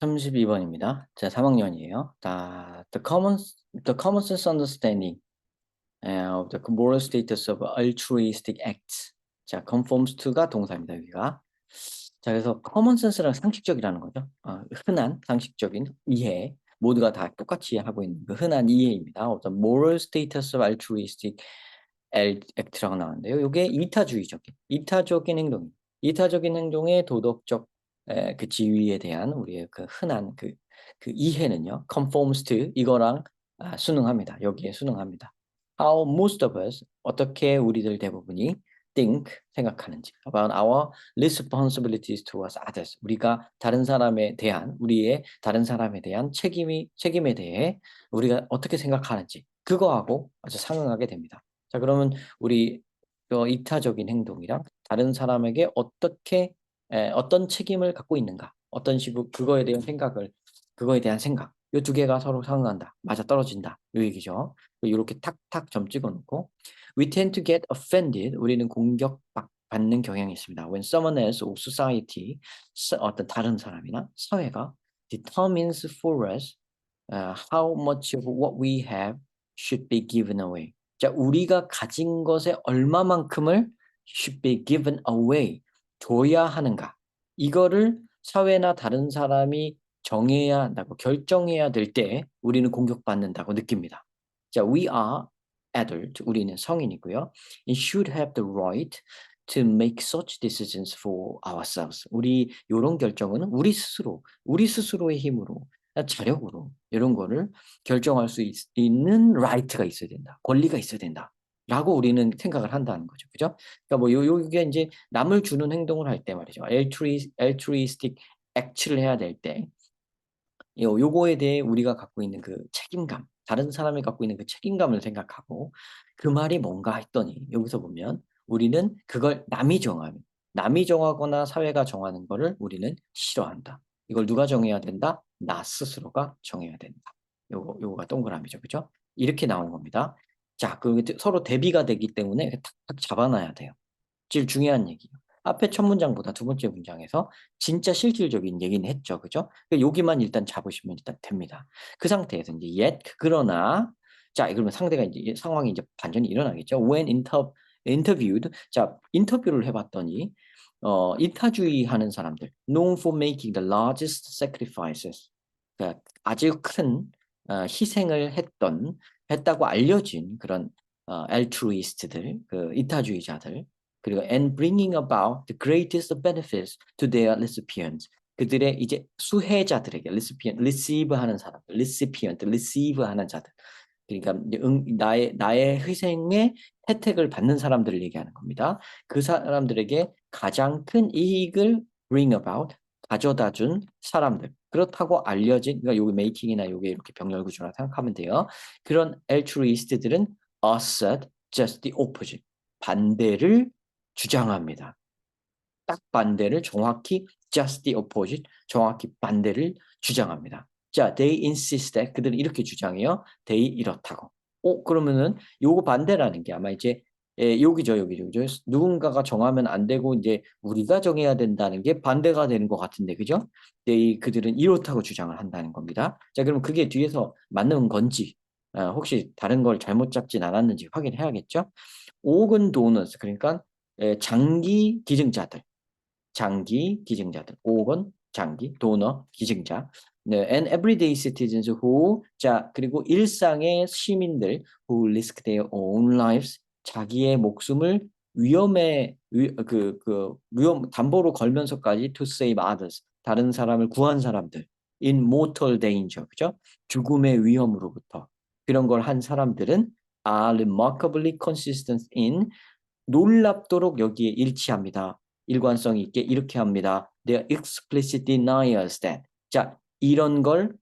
32번입니다. 제 3학년이에요. 다, the common, the common sense understanding uh, of the moral status of altruistic acts. 자, conforms to가 동사입니다, 여기가. 자, 그래서 common sense랑 상식적이라는 거죠. 어, 흔한 상식적인 이해. 모두가 다 똑같이 하고 있는 그 흔한 이해입니다. the moral status of altruistic act라고 나오는데요. 이게 이타주의적인, 이타적인 행동, 이타적인 행동의 도덕적 에, 그 지위에 대한 우리의 그 흔한 그, 그 이해는요, conforms to 이거랑 아, 순응합니다. 여기에 순응합니다. How most of us 어떻게 우리들 대부분이 think 생각하는지 about our responsibilities towards others 우리가 다른 사람에 대한 우리의 다른 사람에 대한 책임이 책임에 대해 우리가 어떻게 생각하는지 그거하고 아주 상응하게 됩니다. 자 그러면 우리 어, 이타적인 행동이랑 다른 사람에게 어떻게 에, 어떤 책임을 갖고 있는가 어떤 식으로 그거에 대한 생각을 그거에 대한 생각 이 두 개가 서로 상응한다 맞아 떨어진다 이 얘기죠 이렇게 탁탁 점 찍어놓고 we tend to get offended 우리는 공격 받는 경향이 있습니다 when someone else or society 어떤 다른 사람이나 사회가 determines for us uh, how much of what we have should be given away 자 우리가 가진 것의 얼마만큼을 should be given away 줘야 하는가 이거를 사회나 다른 사람이 정해야 한다고 결정해야 될 때 우리는 공격받는다고 느낍니다. 자, we are adult, 우리는 성인이고요. and should have the right to make such decisions for ourselves. 우리 이런 결정은 우리 스스로, 우리 스스로의 힘으로, 자력으로 이런 거를 결정할 수 있, 는 right가 있어야 된다. 권리가 있어야 된다. 라고 우리는 생각을 한다는 거죠. 그죠? 그러니까 뭐 요, 요게 이제 남을 주는 행동을 할 때 말이죠. altruistic, act를 해야 될 때, 요, 요거에 대해 우리가 갖고 있는 그 책임감, 다른 사람이 갖고 있는 그 책임감을 생각하고 그 말이 뭔가 했더니 여기서 보면 우리는 그걸 남이 정하면 남이 정하거나 사회가 정하는 거를 우리는 싫어한다. 이걸 누가 정해야 된다? 나 스스로가 정해야 된다. 요거 요거가 동그라미죠. 그죠? 이렇게 나온 겁니다. 자, 그 서로 대비가 되기 때문에 탁탁 잡아놔야 돼요. 제일 중요한 얘기예요. 앞에 첫 문장보다 두 번째 문장에서 진짜 실질적인 얘기는 했죠. 그죠? 그러니까 여기만 일단 잡으시면 일단 됩니다. 그 상태에서 이제 yet, 그러나, 자, 그러면 상대가 이제 상황이 이제 반전이 일어나겠죠. When inter, interviewed, 자, 인터뷰를 해봤더니, 어, 이타주의 하는 사람들, known for making the largest sacrifices, 그러니까 아주 큰 어, 희생을 했던, 했다고 알려진 그런 어, altruist들, 그 이타주의자들, 그리고 and bringing about the greatest benefits to their recipients. 그들의 이제 수혜자들에게 recipient, receive 하는 사람, recipient, receive 하는 자들. 그러니까 응, 나의 나의 희생의 혜택을 받는 사람들을 얘기하는 겁니다. 그 사람들에게 가장 큰 이익을 bring about 가져다 준 사람들. 그렇다고 알려진 그러니까 여기 메이킹이나 여기 이렇게 병렬 구조라 생각하면 돼요. 그런 altruist들은 assert just the opposite. 반대를 주장합니다. 딱 반대를 정확히 just the opposite, 정확히 반대를 주장합니다. 자, they insist that 그들은 이렇게 주장해요. they 이렇다고. 어, 그러면은 요거 반대라는 게 아마 이제 예, 여기죠, 여기죠, 그죠? 누군가가 정하면 안 되고 이제 우리가 정해야 된다는 게 반대가 되는 것 같은데, 그죠? they 그들은 이렇다고 주장을 한다는 겁니다. 자, 그럼 그게 뒤에서 맞는 건지 아, 혹시 다른 걸 잘못 잡진 않았는지 확인해야겠죠? 옥은 도너스 그러니까 장기 기증자들, 장기 기증자들, 5건 장기, 도너, 기증자, 네, and everyday citizens who, 자, 그리고 일상의 시민들 who risk their own lives, 자기의 목숨을 위험에, 위, 그, 그, 위험, 담보로 걸면서까지 to save others, 다른 사람을 구한 사람들, in mortal danger, 그죠? 죽음의 위험으로부터. 그런 걸 한 사람들은 are remarkably consistent in 놀랍도록 여기에 일치합니다. 일관성 있게 이렇게 합니다. They are explicit deniers that. 자, 이런 걸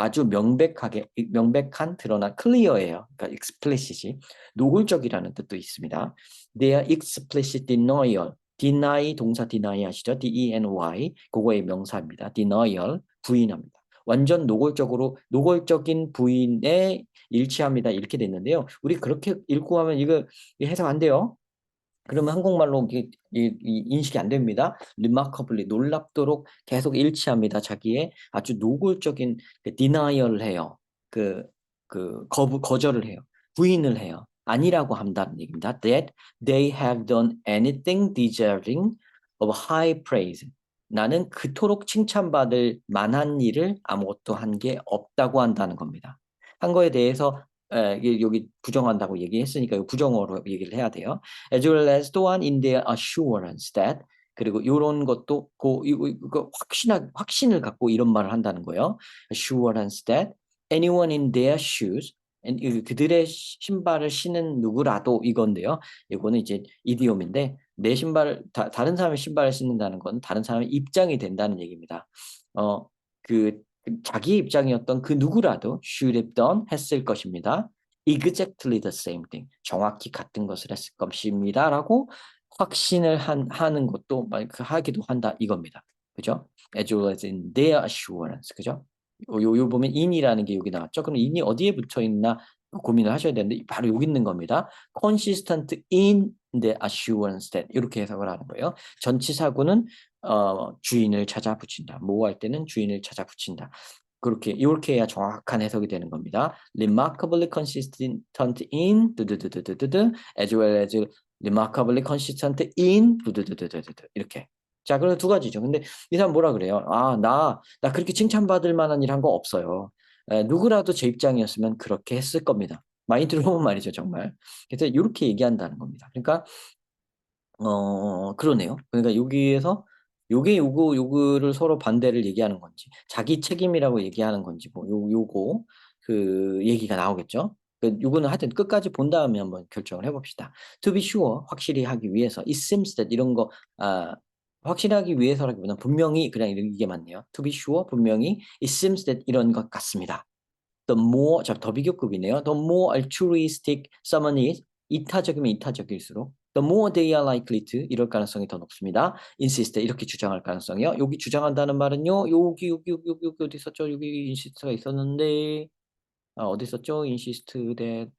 아주 명백하게, 명백한 드러난 clear예요. 그러니까 explicit이 노골적이라는 뜻도 있습니다. They are explicit denial. deny 동사 deny 아시죠? D-E-N-Y 그거의 명사입니다. denial 부인합니다. 완전 노골적으로 노골적인 부인에 일치합니다. 이렇게 됐는데요. 우리 그렇게 읽고 하면 이거 해석 안 돼요. 그러면 한국말로 이게, 이, 이 인식이 안 됩니다. remarkably 놀랍도록 계속 일치합니다. 자기의 아주 노골적인 그 denial을 해요. 그, 그 거부 거절을 해요. 부인을 해요. 아니라고 한다는 얘기입니다. That they have done anything deserving of high praise. 나는 그토록 칭찬받을 만한 일을 아무것도 한 게 없다고 한다는 겁니다. 한 거에 대해서 에, 이게 여기 부정한다고 얘기했으니까 이 부정어로 얘기를 해야 돼요. As well as 또한 in their assurance that 그리고 이런 것도 그, 이거, 이거 확신 확신을 갖고 이런 말을 한다는 거예요. Assurance that anyone in their shoes 그들의 신발을 신은 누구라도 이건데요. 이거는 이제 이디옴인데 내 신발을 다, 다른 사람의 신발을 신는다는 건 다른 사람의 입장이 된다는 얘기입니다. 어, 그 자기 입장이었던 그 누구라도 should have done 했을 것입니다. exactly the same thing. 정확히 같은 것을 했을 것입니다 라고 확신을 한, 하는 것도 말- 그 하기도 한다 이겁니다. 그죠? as well as in their assurance. 그죠? 요, 요, 요 보면 in이라는 게 여기 나왔죠. 그럼 in이 어디에 붙어 있나 고민을 하셔야 되는데 바로 여기 있는 겁니다. consistent in the assurance that 이렇게 해석을 하는 거예요. 전치사구는 어, 주인을 찾아 붙인다. 뭐할 때는 주인을 찾아 붙인다. 그렇게 이렇게 해야 정확한 해석이 되는 겁니다. remarkably consistent in 두두두두두두 as well as remarkably consistent in 두두두두두두 이렇게. 자, 그럼 두 가지죠. 근데 이 사람 뭐라 그래요? 아, 나, 나 그렇게 칭찬받을 만한 일 한 거 없어요. 에, 누구라도 제 입장이었으면 그렇게 했을 겁니다. 많이 들어본 말이죠, 정말. 그래서 이렇게 얘기한다는 겁니다. 그러니까 어, 그러네요. 그러니까 여기에서 요게 요거 요거를 서로 반대를 얘기하는 건지 자기 책임이라고 얘기하는 건지 뭐 요 요거 그 얘기가 나오겠죠. 그 요거는 하여튼 끝까지 본 다음에 한번 결정을 해봅시다. To be sure 확실히 하기 위해서 it seems that 이런 거 아, 확실하기 위해서라기보다는 분명히 그냥 이게 맞네요. To be sure 분명히 it seems that 이런 것 같습니다. The more 자 더 비교급이네요. The more altruistic someone is 이타적이면 이타적일수록 the more they are likely to 이럴 가능성이 더 높습니다. insist 이렇게 주장할 가능성이요. 여기 주장한다는 말은요. 여기 여기 여기 여기, 여기 어디 있었죠? 여기 insist가 있었는데 아, 어디 있었죠? insist that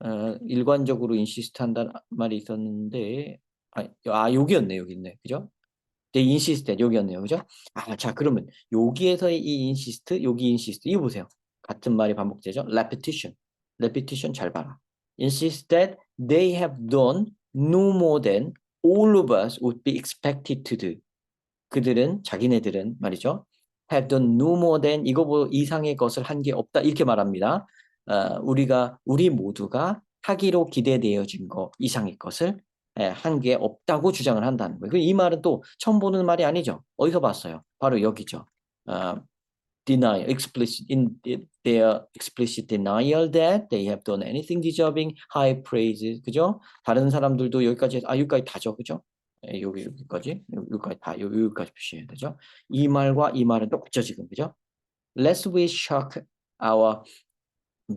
어, 일관적으로 insist 한다는 말이 있었는데 아, 아 여기였네 여기 있네 그죠? insist that 여기였네요 그죠? 아, 자 그러면 여기에서의 이 insist 여기 insist 이거 보세요. 같은 말이 반복되죠? repetition repetition 잘 봐라. insist that they have done no more than all of us would be expected to do. 그들은 자기네들은 말이죠. have done no more than 이거보다 이상의 것을 한 게 없다 이렇게 말합니다. 어, 우리가 우리 모두가 하기로 기대되어진 거 이상의 것을 한 게 없다고 주장을 한다는 거예요. 이 말은 또 처음 보는 말이 아니죠. 어디서 봤어요? 바로 여기죠. 어, deny explicit in their explicit denial that they have done anything deserving high praise 그죠? 다른 사람들도 여기까지 아 여기까지 다죠 그죠? 예, 여기 여기까지 여기까지 다 여기, 여기까지 표시해야 되죠. 이 말과 이 말은 똑같죠 지금 그죠? Lest we shock our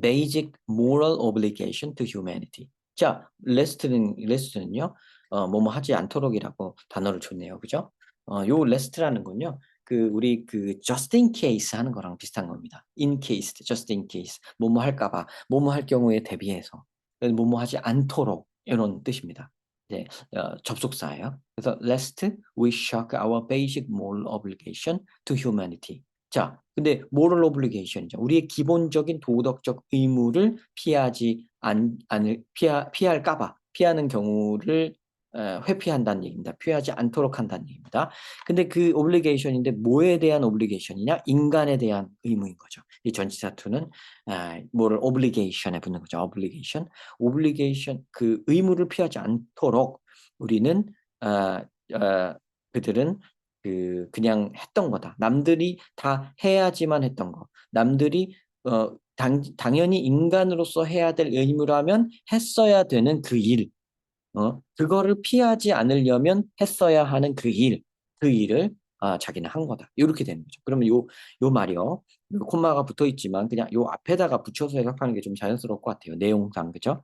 basic moral obligation to humanity. 자, lest는 lest는요. 어, 뭐뭐 하지 않도록이라고 단어를 줬네요. 그죠? 어, 요 lest라는 건요. 그 우리 그 just in case 하는 거랑 비슷한 겁니다. in case, just in case. 뭐뭐 할까 봐. 뭐뭐 할 경우에 대비해서. 뭐뭐 하지 않도록 이런 뜻입니다. 이제 어, 접속사예요. 그래서 lest we shock our basic moral obligation to humanity. 자, 근데 moral obligation이죠. 우리의 기본적인 도덕적 의무를 피하지 안, 않을 피하, 피할까봐 피하는 경우를 어, 회피한다는 얘기입니다. 피하지 않도록 한다는 얘기입니다. 근데 그 obligation인데 뭐에 대한 obligation이냐? 인간에 대한 의무인 거죠. 이 전치사 투는 아, 뭐를 obligation에 붙는 거죠. obligation, obligation 그 의무를 피하지 않도록 우리는 어, 어, 그들은 그 그냥 했던 거다. 남들이 다 해야지만 했던 거. 남들이 어, 당, 당연히 인간으로서 해야 될 의무라면 했어야 되는 그 일. 어, 그거를 피하지 않으려면 했어야 하는 그 일, 그 일을 아, 자기는 한 거다. 이렇게 되는 거죠. 그러면 요, 요 말이요. 요 콤마가 붙어 있지만 그냥 요 앞에다가 붙여서 해석하는 게 좀 자연스러울 것 같아요. 내용상, 그죠?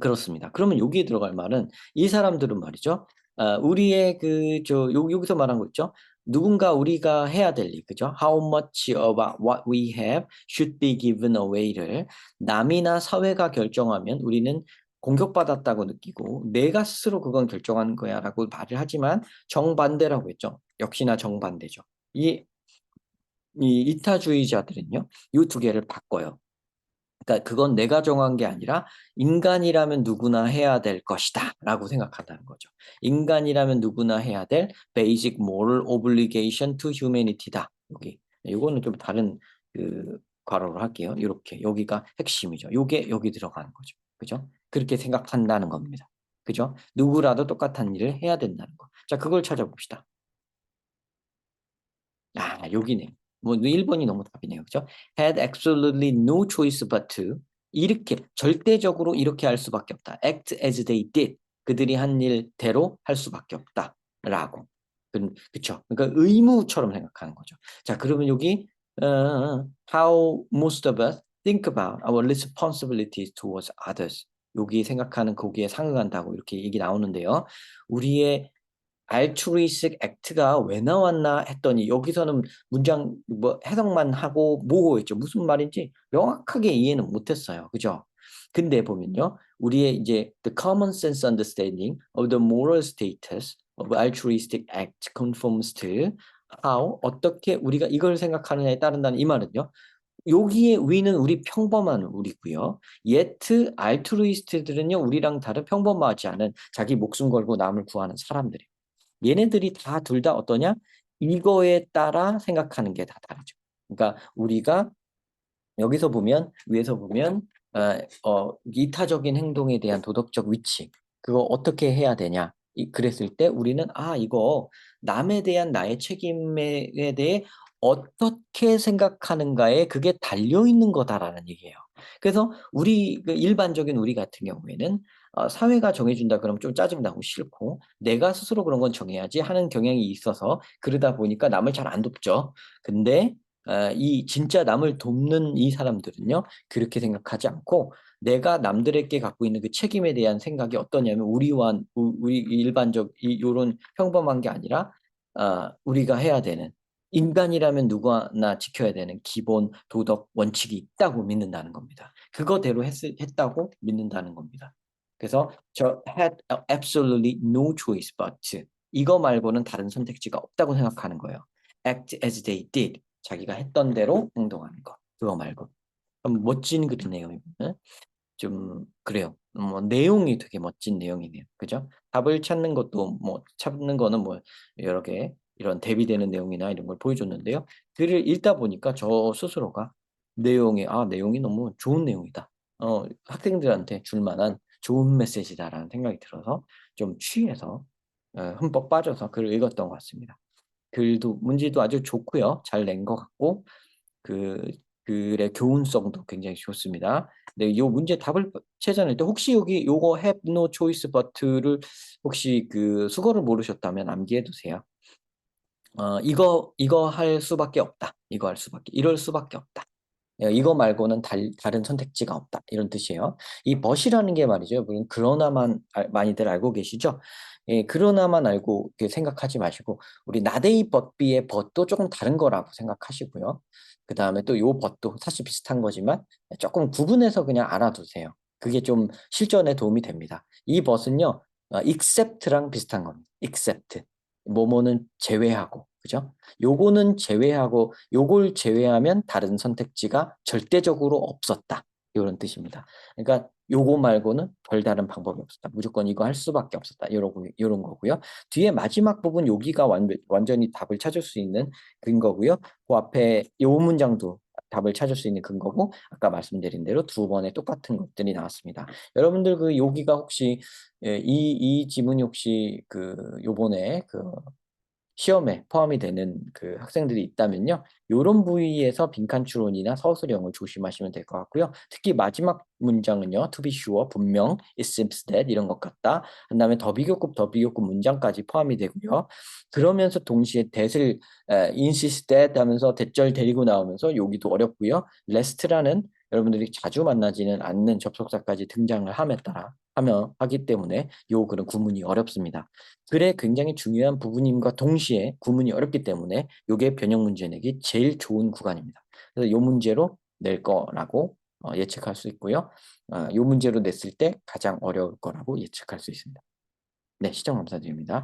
그렇습니다. 그러면 여기에 들어갈 말은 이 사람들은 말이죠. 아, 우리의 그, 저, 요, 여기서 말한 거 있죠? 누군가 우리가 해야 될 일, 그죠? How much about what we have should be given away를 남이나 사회가 결정하면 우리는 공격받았다고 느끼고 내가 스스로 그건 결정하는 거야 라고 말을 하지만 정반대라고 했죠. 역시나 정반대죠. 이, 이 이타주의자들은요, 이 두 개를 바꿔요. 그러니까 그건 내가 정한 게 아니라 인간이라면 누구나 해야 될 것이다 라고 생각한다는 거죠. 인간이라면 누구나 해야 될 basic moral obligation to humanity다. 여기 이거는 좀 다른 그 괄호로 할게요. 이렇게 여기가 핵심이죠. 요게 여기 들어가는 거죠. 그죠? 그렇게 생각한다는 겁니다. 그죠? 누구라도 똑같은 일을 해야 된다는 거. 자, 그걸 찾아봅시다. 아, 여기네. 뭐 1번이 너무 답이네요. 그죠? had absolutely no choice but to 이렇게 절대적으로 이렇게 할 수밖에 없다. act as they did. 그들이 한 일대로 할 수밖에 없다. 라고. 그, 그쵸? 그러니까 의무처럼 생각하는 거죠. 자, 그러면 여기 uh, how most of us think about our responsibilities towards others. 여기 생각하는 거기에 상응한다고 이렇게 얘기 나오는데요. 우리의 altruistic act가 왜 나왔나 했더니 여기서는 문장 뭐 해석만 하고 모호했죠. 무슨 말인지 명확하게 이해는 못했어요. 그죠? 근데 보면요. 우리의 이제 the common sense understanding of the moral status of altruistic act conforms to how 어떻게 우리가 이걸 생각하느냐에 따른다는 이 말은요. 여기에 위는 우리 평범한 우리고요. 예트 알트루이스트들은요. 우리랑 다른 평범하지 않은 자기 목숨 걸고 남을 구하는 사람들이에요. 얘네들이 다 둘 다 어떠냐? 이거에 따라 생각하는 게 다 다르죠. 그러니까 우리가 여기서 보면 위에서 보면 어, 어, 이타적인 행동에 대한 도덕적 위치 그거 어떻게 해야 되냐 이, 그랬을 때 우리는 아 이거 남에 대한 나의 책임에 대해 어떻게 생각하는가에 그게 달려 있는 거다라는 얘기예요. 그래서 우리 그 일반적인 우리 같은 경우에는 어, 사회가 정해준다 그러면 좀 짜증나고 싫고 내가 스스로 그런 건 정해야지 하는 경향이 있어서 그러다 보니까 남을 잘 안 돕죠. 근데 어, 이 진짜 남을 돕는 이 사람들은요 그렇게 생각하지 않고 내가 남들에게 갖고 있는 그 책임에 대한 생각이 어떠냐면 우리와 우리 일반적 이런 평범한 게 아니라 어, 우리가 해야 되는 인간이라면 누구나 지켜야 되는 기본 도덕 원칙이 있다고 믿는다는 겁니다. 그거대로 했, 했다고 믿는다는 겁니다. 그래서 저 had absolutely no choice but 이거 말고는 다른 선택지가 없다고 생각하는 거예요. act as they did. 자기가 했던 대로 행동하는 거 그거 말고. 좀 멋진 글이네요 이거는 좀 그래요. 뭐 내용이 되게 멋진 내용이네요. 그죠? 답을 찾는 것도 뭐 찾는 거는 뭐 여러 개 이런 대비되는 내용이나 이런 걸 보여줬는데요 글을 읽다 보니까 저 스스로가 내용이 아 내용이 너무 좋은 내용이다 어 학생들한테 줄 만한 좋은 메시지다라는 생각이 들어서 좀 취해서 어, 흠뻑 빠져서 글을 읽었던 것 같습니다. 글도 문제도 아주 좋고요. 잘 낸 것 같고 그 글의 교훈성도 굉장히 좋습니다. 네, 이 문제 답을 찾아낼 때 혹시 여기 요거 have no choice but를 혹시 그 수거를 모르셨다면 암기해 두세요. 어, 이거 이거 할 수밖에 없다. 이거 할 수밖에 이럴 수밖에 없다. 예, 이거 말고는 달, 다른 선택지가 없다 이런 뜻이에요. 이 벗이라는 게 말이죠. 물론 그러나만 알, 많이들 알고 계시죠. 예, 그러나만 알고 생각하지 마시고 우리 나데이 벗비의 벗도 조금 다른 거라고 생각하시고요. 그 다음에 또 요 벗도 사실 비슷한 거지만 조금 구분해서 그냥 알아두세요. 그게 좀 실전에 도움이 됩니다. 이 벗은요, 어, except랑 비슷한 겁니다. except. 뭐뭐는 제외하고 그죠? 요거는 제외하고 요걸 제외하면 다른 선택지가 절대적으로 없었다. 이런 뜻입니다. 그러니까 요거 말고는 별다른 방법이 없었다. 무조건 이거 할 수밖에 없었다. 이런 이런 거고요. 뒤에 마지막 부분 여기가 완, 완전히 답을 찾을 수 있는 근거고요. 그 앞에 요 문장도 답을 찾을 수 있는 근거고 아까 말씀드린 대로 두 번의 똑같은 것들이 나왔습니다. 여러분들 그 여기가 혹시 예, 이, 이 지문이 혹시 그 요번에 그 시험에 포함이 되는 그 학생들이 있다면요. 이런 부위에서 빈칸 추론이나 서술형을 조심하시면 될 것 같고요. 특히 마지막 문장은요. to be sure, 분명, it seems that 이런 것 같다. 그 다음에 더 비교급, 더 비교급 문장까지 포함이 되고요. 그러면서 동시에 that을 uh, insist that 하면서 대절 데리고 나오면서 여기도 어렵고요. rest라는 여러분들이 자주 만나지는 않는 접속사까지 등장을 함에 따라 하며 하기 때문에 요 글은 구문이 어렵습니다. 글의 굉장히 중요한 부분임과 동시에 구문이 어렵기 때문에 요게 변형 문제 내기 제일 좋은 구간입니다. 그래서 요 문제로 낼 거라고 어, 예측할 수 있고요. 어, 이 문제로 냈을 때 가장 어려울 거라고 예측할 수 있습니다. 네, 시청 감사드립니다.